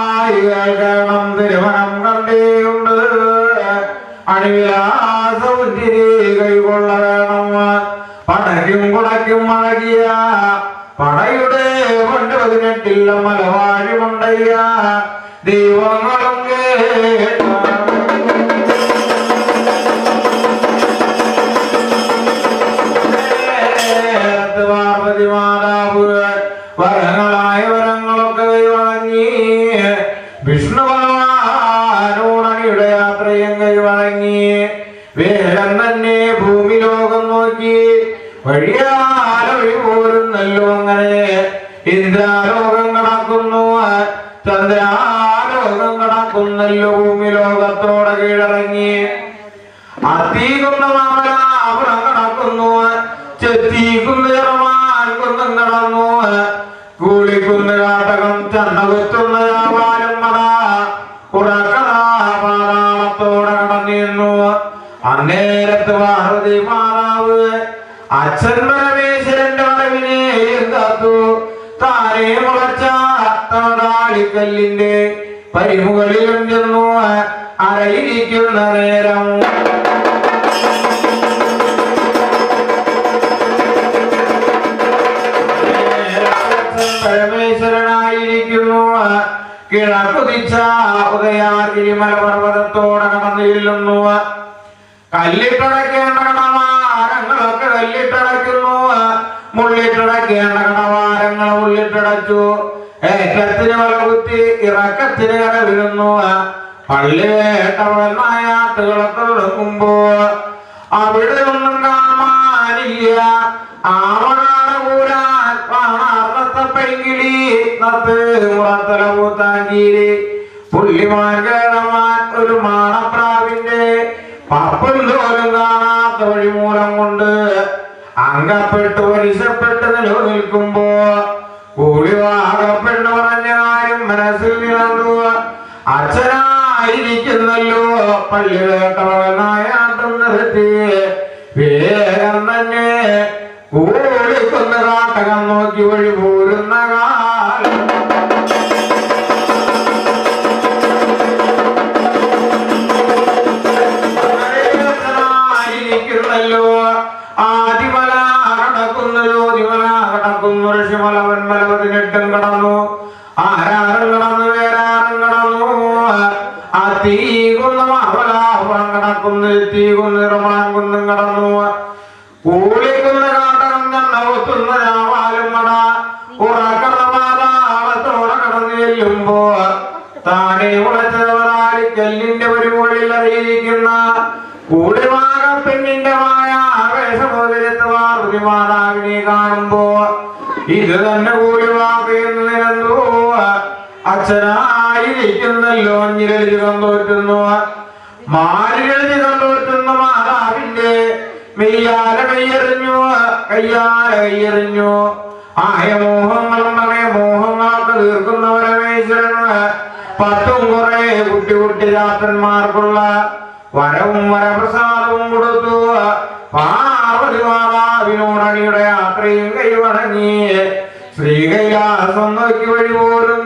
ഇരുച്ചവീകുവായികണം തിരുമണം കണ്ടേയുണ്ട് അണിവിലാസവും തിരി കൈകൊള്ള വേണം പടയ്ക്കും കുടയ്ക്കും അഴകിയ പടയുടെ കൊണ്ട് പതിനെട്ടില്ല മലവാഴി കൊണ്ടയ്യ ദൈവങ്ങളും കേട്ട വഴിയാല വഴി പോരുന്നല്ലോ അങ്ങനെ ഇന്ദ്രാലോകം കടക്കുന്നു ചന്ദ്രാലോകം കടക്കുന്നല്ലോ ഭൂമി ലോകത്തോടെ കീഴടങ്ങി. അത്തീകുന്ന മാമലാപുരം കടക്കുന്നു ചെത്തീകുന്ന ഇറമാൻ കുന്നം കടന്നു കൂളിക്കുന്ന കാട്ടകം ചണ്ട കുത്തുന്ന വ്യാപാരം പാതാളത്തോടെ കടന്നിരുന്നു. അന്നേരത്ത് മാതാവ് അച്ഛൻ പരമേശ്വരന്റെ വരവിനെ കാത്തു. താരെ മുളച്ച തവടാളിക്കല്ലിന്റെ പരിമുകളിൽ ചെന്നു അരയിരിക്കുന്ന നേരം പരമേശ്വരനായിരിക്കുന്നു. കിഴക്കുതിച്ച ഉദയാഗിരി മലപർവതത്തോടെ കടന്നു ചെല്ലുന്നു കല്ലിട്ടടക്കേണ്ട കല്ലിട്ടടയ്ക്കുന്നു മുള്ളിട്ടടക്കേണ്ട കടവാരങ്ങൾ ഉള്ളിട്ടടച്ചു. ഏറ്റത്തിന് വലകുത്തി ഇറക്കത്തിന് കടവിടുന്നു പള്ളി വേട്ടവനായാട്ടുകളൊക്കെ തുടങ്ങുമ്പോ അവിടെ ഒന്നും കാണാനില്ല. ഒരു മാണപ്രാവിന്റെ പപ്പൻ തോലും കാണാത്ത വഴിമൂലം കൊണ്ട് അങ്കപ്പെട്ട് ഇഷ്ടപ്പെട്ട് നിലനിൽക്കുമ്പോ പറഞ്ഞ കാര്യം മനസ്സിൽ നിലന്നു അച്ഛനായിരിക്കുന്നല്ലോ പള്ളി കേട്ടവനായ നിർത്തി. വേഗം തന്നെ കൂടിക്കുന്ന കാട്ടകം നോക്കി വഴി കല്ലിന്റെ ഒരു മുകളിൽ അറിയിരിക്കുന്ന കൂടിവാക പെണ്ണിന്റെ മായ മാതാവിനെ കാണുമ്പോ ഇത് തന്നെ കൂടിവാക എന്ന് നിരന്നു അച്ഛനായിരിക്കുന്നല്ലോ അഞ്ഞിരളി കണ്ടോറ്റുന്നു. മാരികളി കണ്ടോറ്റുന്ന മാതാവിന്റെ മെയ്യാല കയ്യെറിഞ്ഞു കയ്യാല കയ്യെറിഞ്ഞു ആയ മോഹങ്ങളും പറയ മോഹങ്ങളൊക്കെ തീർക്കുന്നവരെ പത്തും കുറെ കുട്ടി കുട്ടി രാത്രന്മാർക്കുള്ള വരവും വരപ്രസാദവും കൊടുത്തു. പാർവതി മാതാവിനോടണിയുടെ യാത്രയും കൈവണങ്ങി. ശ്രീകൈലാസം നോക്കി വഴി പോരുന്ന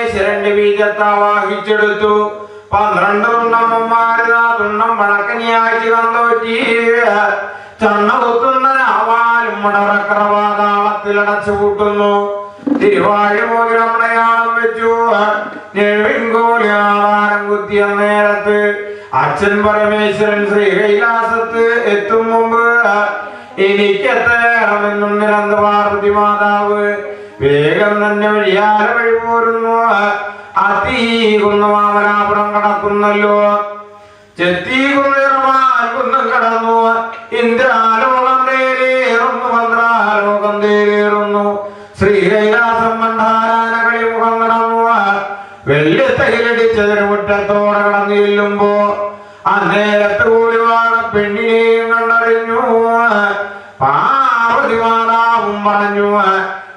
പരമേശ്വരന്റെ ബീജത്താവാഹിച്ചെടുത്തു പന്ത്രണ്ട് തുണ്ടമ്മമാര് തുണ്ണം വടക്കനിയാഴ്ച കന്തോറ്റി ചണ്ണ കുത്തുന്ന രാവാലും മുടറക്കറവാതാളത്തിൽ അടച്ചു കൂട്ടുന്നു തിരുവാഴി മോതിരമണയാളം വെച്ചു. ഞെഴുവിൻകോലി ആധാരം കുത്തിയ നേരത്ത് അച്ഛൻ പരമേശ്വരൻ ശ്രീകൈലാസത്ത് എത്തും മുമ്പ്. എനിക്കെത്തേണമെന്നും നിരന്തപാർവതി മാതാവ് വേഗം തന്നെ വഴിയാല വഴി പോരുന്നു അതീകുന്ന മാമനാപുരം കടക്കുന്നല്ലോ. ചെത്തികുന്നിറമാൽകുന്നം കടന്നു. ഇന്ദ്രാലോകം നേരേറുന്നു മന്ത്രാലോകം നേരേറുന്നു ശ്രീകൈലാസം മണ്ഡാരാന കളി മുഖം കടന്നു. വെള്ളി തൈലടിച്ചതിന് മുറ്റത്തോടെ കടന്നു ചെല്ലുമ്പോ അന്നേരത്ത് കൂടി പെണ്ണിനെയും കണ്ടറിഞ്ഞു. പാർവതി മാതാവും പറഞ്ഞു.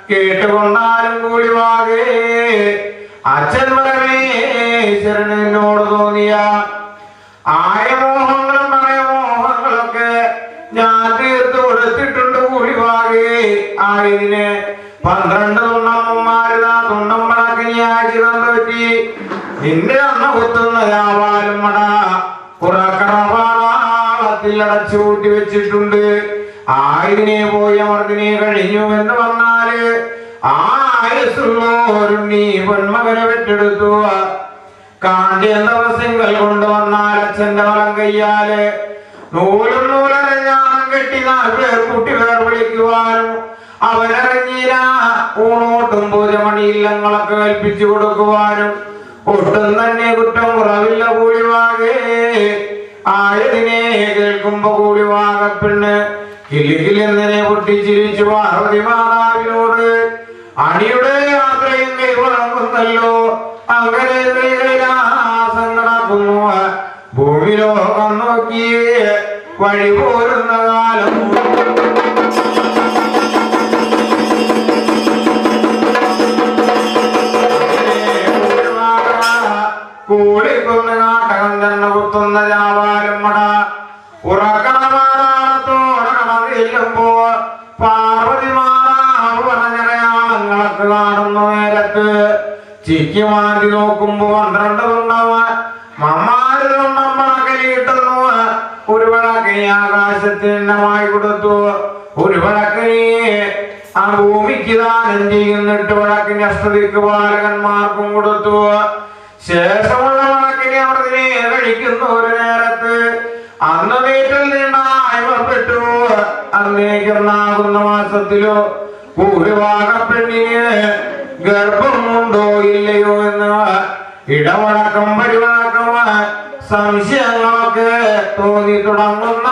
കേട്ടുകൊണ്ടാലും കൂലിവാകേ അച്ഛൻ പരമേശ്വരനോട് തോന്നിയ ആയമോഹങ്ങളും മറയമോഹങ്ങളൊക്കെ ഞാൻ തീർത്തു കൊടുത്തിട്ടുണ്ട് കൂലിവാകേ ആയതിന് പന്ത്രണ്ട് തുണ്ണമ്മമാരുതാ തുണ്ണം തന്നു പറ്റി. നിന്റെ അന്ന കുത്തുന്ന രാവാലും മട കുറക്കടപാളത്തിൽ അടച്ചു കൂട്ടി വെച്ചിട്ടുണ്ട്. ആയതിനെ പോയ മർദ്ദിനെ കഴിഞ്ഞു എന്ന് വന്നാൽ ആയുസുള്ളോരും നീ പൊന്മകനെ വെറ്റെടുത്തു കാണ്ടിയ ദിവസങ്ങൾ കൊണ്ടുവന്നാൽ അച്ഛന്റെ വലം കയ്യാൽ നൂലും നൂലരഞ്ഞാണം കെട്ടി നാൽപ്പേർ പേർ കുട്ടി പേർ വിളിക്കുവാനും അവനറിഞ്ഞില്ല. ഊണോട്ടും പൂജമണിയില്ലങ്ങളൊക്കെ കൽപ്പിച്ചു കൊടുക്കുവാനും ഒട്ടും തന്നെ കുറ്റം കുറവില്ല കൂലിവാകേ ആയതിനെ കേൾക്കുമ്പോ കൂലിവാക പെണ്ണ് കിലുകിലെന്നിനെ പൊട്ടിച്ചിരിച്ചു പാർവതി മാതാവിനോട് അണിയുടെ യാത്രയും കൈവഴങ്ങുന്നല്ലോ അങ്ങനെ കൈലാസം ഭൂമിലോകം ഭൂമി ലോകം നോക്കി വഴി പോരുന്ന കാലം. കൂടിക്കൊന്ന് നാട്ടകം തന്നെ കുത്തുന്ന ജാവാലും ചിക്കി മാറ്റി നോക്കുമ്പോ പന്ത്രണ്ട് തുണ്ടവ മമ്മാര് തുണ്ടം പണക്കലിട്ടുന്നു ഒരു വിളക്കിനി ആകാശത്തിനമായി കൊടുത്തു. ഒരു വിളക്കിനി ആ ഭൂമിക്ക് ദാനം ചെയ്യുന്നിട്ട് വിളക്കിന് അഷ്ടതിക്ക് ബാലകന്മാർക്കും കൊടുത്തു. ശേഷമുള്ള വിളക്കിനെ അമൃതിനെ കഴിക്കുന്നു ഒരു നേരത്ത്. അന്ന് വീട്ടിൽ നിന്നായ്മപ്പെട്ടു അന്നേക്കുന്നാകുന്ന മാസത്തിലോ ഭൂരിഭാഗ പെണ്ണിന് ഗർഭമുണ്ടോ ഇല്ലയോ എന്ന് ഇടവഴക്കം പരിവഴക്കം സംശയങ്ങളൊക്കെ തോന്നി തുടങ്ങുന്ന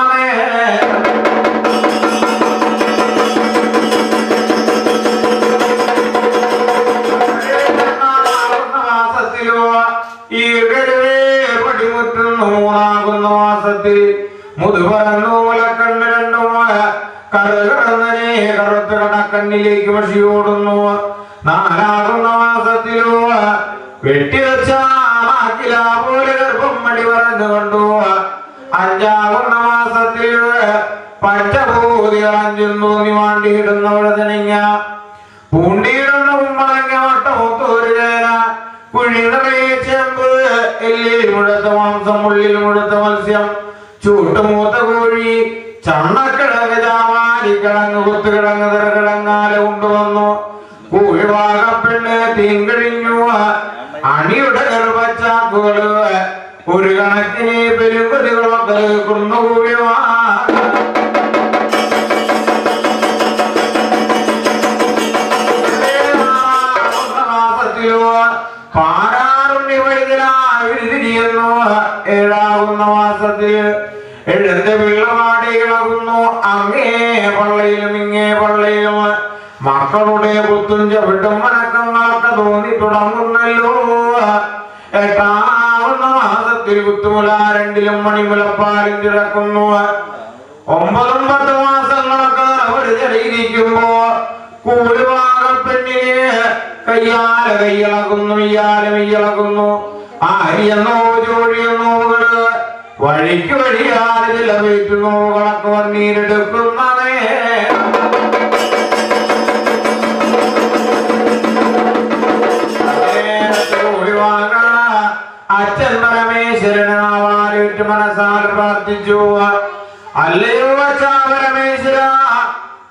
ഈ രണ്ടുമായ കറുകടന്നനെ കറുത്ത വഷിയോടുന്നു നാലാകുന്ന മാസത്തിലോ വെട്ടിവെച്ച ആക്കില പോലെ ഗർഭം മടി പറഞ്ഞു കൊണ്ടു. അഞ്ചാകുന്ന മാസത്തിൽ പഞ്ചഭൂതി അഞ്ചും തോന്നി വാണ്ടിയിടുന്ന വഴുതനങ്ങ പൂണ്ടിയിടുന്ന ഉമ്മളങ്ങ വട്ടമൊത്തൊരു ചേന കുഴി നിറയെ ചെമ്പ് എല്ലിൽ മുഴുത്ത മാംസം ഉള്ളിൽ മുഴുത്ത മത്സ്യം ചൂട്ടുമൂത്ത കോഴി ചണ്ണക്കിഴങ്ങ് ചാവാരി കിഴങ്ങ് കുത്തുകിഴങ്ങ് തിരകിഴങ്ങാല കൊണ്ടുവന്നു. കൂഴിവാകപ്പെണ്ണ് തീങ്കിഴിഞ്ഞു അണിയുടെ ഗർഭച്ചാക്കുകൾ ഒരു കണക്കിന് പെരുമ്പതികളൊക്കെ കുന്നുകൂടിവാ ചവിട്ടും വണക്കങ്ങളൊക്കെ തോന്നി തുടങ്ങുന്നല്ലോ എട്ടാവുന്ന മാസത്തിൽ കുത്തുമുല രണ്ടിലും മണിമുലപ്പാലും കിടക്കുന്നു ഒമ്പതും പത്ത് മാസങ്ങളൊക്കെ അവിടെ ചെടിയിരിക്കുമ്പോ കൂലുവാക പെണ്ണിനെ കയ്യാല കൈയിളകുന്നു ഇയാല മെയ്യിളകുന്നു ആരിയെന്നോ ജോഴിയെന്നോ വഴിക്ക് വഴിയാതെ ചില വീട്ടു നോകളൊക്കെ വന്നീരെടുക്കുന്നതേ മനസ്സാൽ പ്രാർത്ഥിച്ചു. അല്ലയോ അച്ഛാ പരമേശ്വര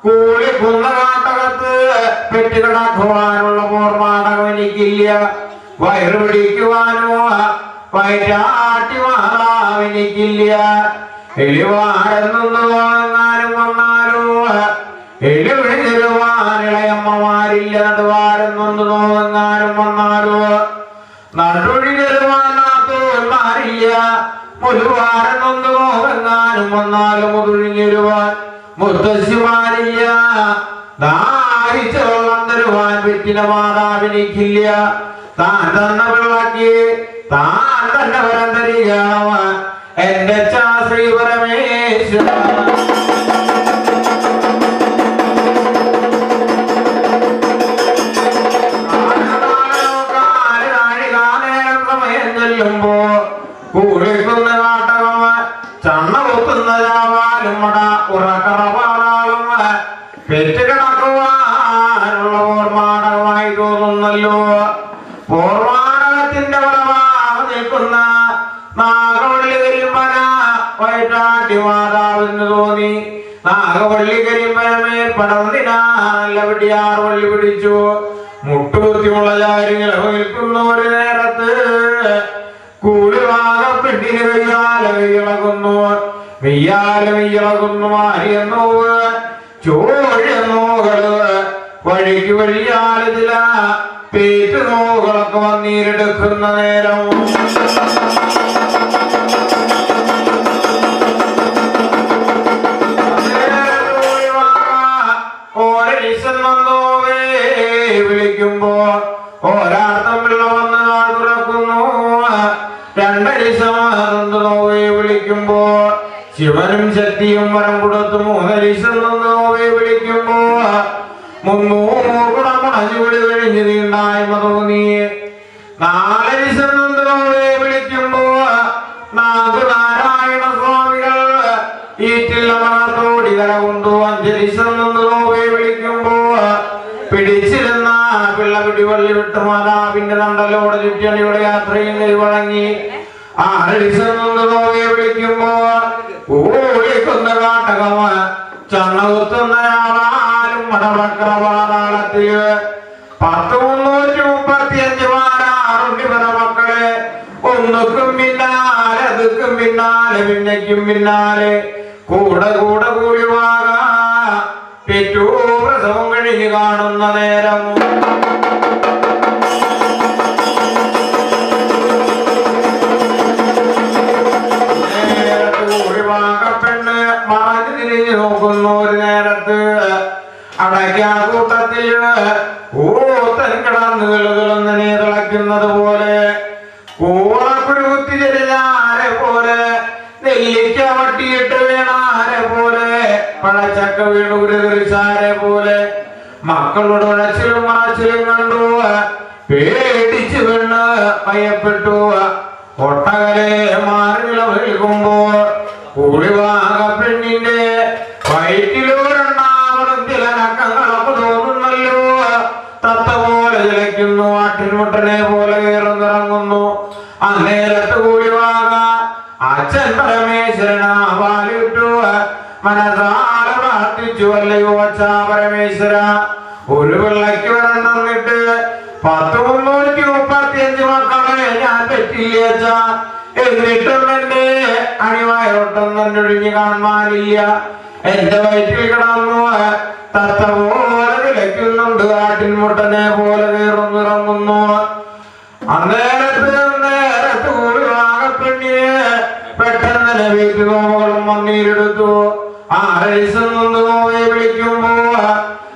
കൂലി പെട്ടുകിടക്കുവാനുള്ള പോർമാടകം എനിക്കില്ല. വയറു പിടിക്കുവാനോ വയറ്റാട്ടി മാറാം എനിക്കില്ല. എലിവാരെന്നു വാങ്ങാനും വന്നാലോ എലിവിളി തരുവാൻ ഇളയമ്മമാരില്ല. നടുവാരെന്നൊന്നു നോങ്ങാനും വന്നാലോ മുഴുവാരെന്നൊന്നു നോങ്ങാനും വന്നാലും മുതുഴിഞ്ഞിരുവാൻ മുത്തശ്ശിമാരില്ല. ദാഹിച്ച വെള്ളം തരുവാൻ പറ്റിന മാതാവിനിക്കില്ല. താൻ തന്ന വെള്ളക്ക് താൻ തന്നെ വരം എന്റെ വയറ്റാട്ടി മാതാവെന്ന് തോന്നി. നാഗവള്ളി കരിമ്പനമേൽ പടർന്നിനാല വെടിയാർ വള്ളി പിടിച്ചു. മുട്ടുകുത്തിയുള്ള ചാരികൾ നിൽക്കുന്ന ഒരു നേരത്ത് കൂടിവാക പെട്ടിന് വെയ്യാല വെയ്യിളകുന്നു വെയ്യാല വെയ്യിളകുന്നു മാറിയെന്നോ ചോഴനോകൾ വഴിക്ക് വഴിയാല ചില പേറ്റ് നോകളൊക്കെ വന്നീരെടുക്കുന്ന നേരം. ശിവനും ശക്തിയും വരം കൊടുത്തു മൂന്നരിശം നോവെ വിളിക്കുമ്പോ മുന്നൂറ് വിളി കഴിഞ്ഞ് നീണ്ടായ്മ തോന്നി നാലരിശം നോവെ വിളിക്കുമ്പോ നാഗനാരായണ സ്വാമികൾ ഈറ്റില്ല മണത്തോടി കര കൊണ്ടു അഞ്ചരിശം നോവെ വിളിക്കുമ്പോ പിടിച്ചിരുന്ന പിള്ള പിടിവള്ളി വിട്ട് മാതാവിന്റെ നണ്ടലോടെ ചുറ്റണിയുടെ യാത്രയും കൈവഴങ്ങി ആരടിച്ചോവെ വിളിക്കുമ്പോ ഓടിക്കുന്ന കാട്ടകമ ചണ്ണകുത്തുന്ന ആളാലും മടവക്രപാതാളത്തിൽ പത്ത് മുന്നൂറ്റി മുപ്പത്തി അഞ്ച് പല മക്കളെ ഒന്നുക്കും പിന്നാലെ അതുക്കും പിന്നാലെ പിന്നയ്ക്കും പിന്നാലെ. കൂടെ കൂടെ കൂടിവാക പെറ്റൂ പ്രസവം കഴിഞ്ഞ് കാണുന്ന നേരം തിളയ്ക്കുന്നത് പോലെ കൂറക്കുടി ചെരിഞ്ഞാരെ പോലെ നെല്ലിക്ക വട്ടിയിട്ട് വീണാരെ പോലെ പഴച്ചക്ക വീണ് ഉരുതിരിച്ചാരെ പോലെ മക്കളുടെ ഉഴച്ചിലും മറച്ചിലും കണ്ടു പേടിച്ചു വീണ് ഭയപ്പെട്ടു. ഒട്ടകരെ മാറി നിലവിൽക്കുമ്പോൾ കൂടിവാക അച്ഛൻ പരമേശ്വരനാവാലിട്ടു മനസാല പ്രാർത്ഥിച്ചു അല്ലയോ അച്ഛ പരമേശ്വര ഒരു പിള്ളയ്ക്ക് വരണ്ടെന്നിട്ട് പത്ത് മുന്നൂറ്റി മുപ്പത്തി അഞ്ച് മക്കളെ ഞാൻ പറ്റില്ല അച്ഛ എന്നിട്ടും എന്റെ അണിവായോട്ടൊന്നും ഒഴിഞ്ഞു കാണുവാനില്ല എന്റെ വയറ്റിൽ കിടന്നു തത്ത പോലെ വിലയ്ക്കുന്നുണ്ട് ആട്ടിൻമുട്ടനെ പോലെ കയറുന്നിറങ്ങുന്നു അന്നേരത്ത് നോവെ വിളിക്കുമ്പോ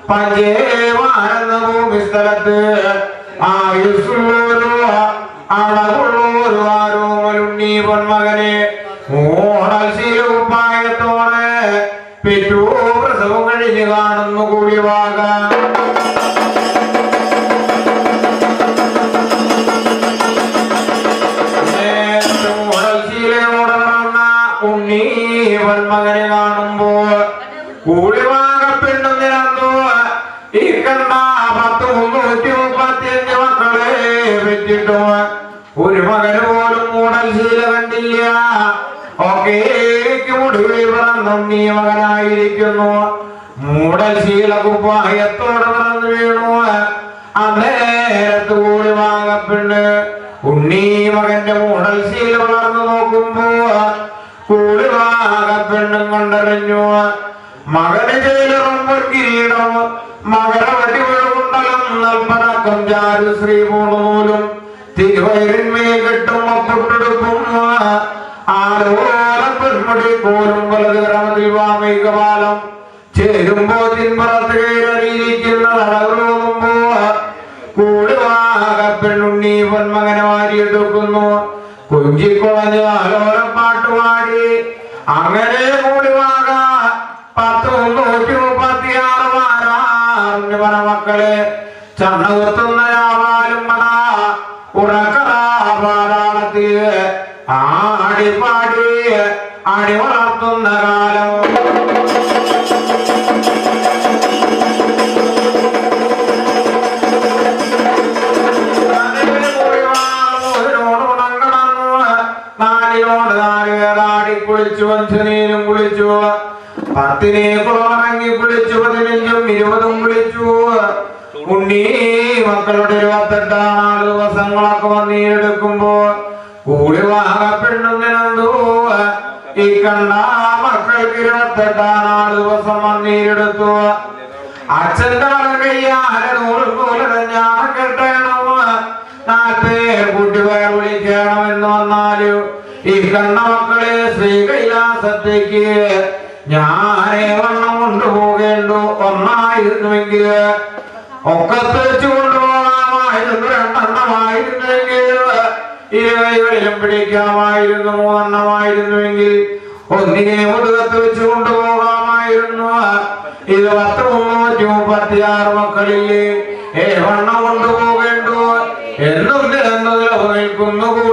പഞ്ചേമാരെന്ന ഭൂമി സ്ഥലത്ത് ആയുസ്സുള്ളൊരു പൊന്മകനെ മൂടൽ ശീലകുപ്പായത്തോടെ പെറ്റു പ്രസവം കഴിഞ്ഞ് കാണുന്നു കൂടി വാകാം ഉണ്ണി മകനെ കാണുമ്പോ കൂടിവാകപ്പെണ്ണും നിരന്തോ ഈ കണ്ട പത്ത് മുന്നൂറ്റി മുപ്പത്തി മക്കളെ പറ്റിട്ടോ ഒരു മകന് പോലും മൂടൽ ശീല കണ്ടില്ല. ഒക്കെ മുടിവിൽ പിറന്നുണ്ണി മകനായിരിക്കുന്നു. മൂടൽ ശീല കുപ്പായത്തോടെ പിറന്നു വീണു. അന്നേരത്ത് കൂടി വാങ്ങപ്പെണ്ട് ഉണ്ണി മകന്റെ മൂടൽ ശീല വളർന്നു നോക്കുമ്പോ കൂടി വാങ്ങപ്പെണ്ണും കണ്ടറിഞ്ഞു. മകന് ചേലറും കിരീടം മകര വടിവഴുകുണ്ടലും നൽപടക്കം ചാരു ശ്രീ പോലും തിരുവയറിന്മേൽ കെട്ടും അപ്പൊട്ടെടുക്കും ആലോല പെൺമുടി പോലും വലതുകരമതിൽ വാമികപാലം ചേരുമ്പോ തിൻപുറത്ത് കയറിയിരിക്കുന്ന തടകുമ്പോ കൂടുവാക പെണ്ണുണ്ണി പൊന്മകനെ വാരിയെടുക്കുന്നു. കുഞ്ചിക്കുളഞ്ഞ് ആലോലം പാട്ടുപാടി. അങ്ങനെ ചർണകുത്തുന്ന രാവാലും ഉറക്കറാപാതാളത്തിൽ ആടിപ്പാടി അടി വളർത്തുന്ന കാലം. കുളിച്ചു വഞ്ചനീനും കുളിച്ചു. പത്തിനെ കുളമിറങ്ങി കുളിച്ചു പതിനഞ്ചും ഇരുപതും കുളിച്ചു. ഉണ്ണി മക്കളുടെ ഇരുപത്തെട്ടാം നാല് ദിവസങ്ങളൊക്കെ വന്നീരെടുക്കുമ്പോ കൂടി വാങ്ങപ്പെടുന്നതിനെന്തോ ഈ കണ്ട മക്കൾക്ക് ഇരുപത്തെട്ടാം നാല് ദിവസം വന്നീരെടുത്തു അച്ഛന്റെ കയ്യാലെ നൂറ് പോലെ ഞാൻ കെട്ടണം. നാൽപ്പേർ വേർ വിളിക്കണം എന്ന് ഈ കണ്ണ മക്കളെ ശ്രീ കൈലാസത്തേക്ക് ഞാനേ വണ്ണം കൊണ്ടുപോകേണ്ടു. ഒന്നായിരുന്നുവെങ്കിൽ വെച്ച് കൊണ്ടുപോകാമായിരുന്നു രണ്ടെണ്ണമായിരുന്നെങ്കിൽ ഇരുകൈകളിലും പിടിക്കാമായിരുന്നു മൂന്നെണ്ണമായിരുന്നുവെങ്കിൽ ഒന്നിനെ മുതുകത്ത് വെച്ച് കൊണ്ടുപോകാമായിരുന്നു ഇത് പത്ത് മുന്നൂറ്റി മുപ്പത്തി ആറ് മക്കളില്ലേ ഏവണ്ണം കൊണ്ടുപോകേണ്ടു? എന്നും എന്നതിൽ നിൽക്കുന്നു കൂടി.